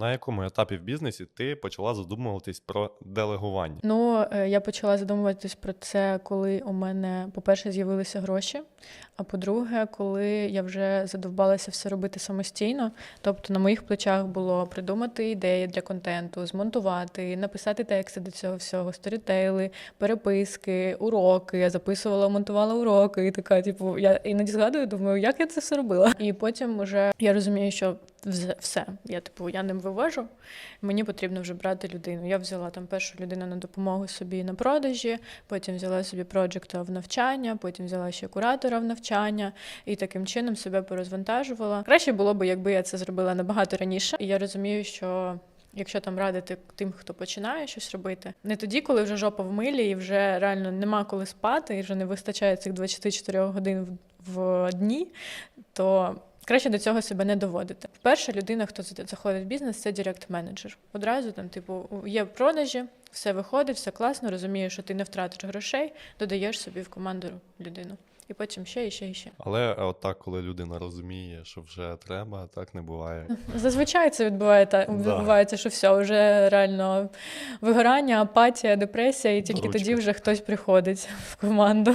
На якому етапі в бізнесі ти почала задумуватись про делегування? Ну, е, я почала задумуватись про це, коли у мене, по-перше, з'явилися гроші. А по-друге, коли я вже задовбалася все робити самостійно. Тобто на моїх плечах було придумати ідеї для контенту, змонтувати, написати тексти до цього всього, сторітейли, переписки, уроки. Я записувала, монтувала уроки. І така, типу, я іноді згадую, думаю, як я це все робила. І потім вже я розумію, що все. Я типу, я не вивожу. Мені потрібно вже брати людину. Я взяла там першу людину на допомогу собі на продажі, потім взяла собі проджекта в навчання, потім взяла ще куратора в навчання і таким чином себе порозвантажувала. Краще було б, якби я це зробила набагато раніше. І я розумію, що. Якщо там радити тим, хто починає щось робити, не тоді, коли вже жопа в милі і вже реально нема коли спати, і вже не вистачає цих 24 годин в, дні, то краще до цього себе не доводити. Перша людина, хто заходить в бізнес, це директ-менеджер. Одразу там, типу, є продажі, все виходить, все класно, розумієш, що ти не втратиш грошей, додаєш собі в команду людину. І потім ще, і ще, і ще. Але от так, коли людина розуміє, що вже треба, так не буває. Зазвичай це відбувається, відбувається, що все, вже реально вигорання, апатія, депресія, і тільки Ручка. тоді вже хтось приходить в команду.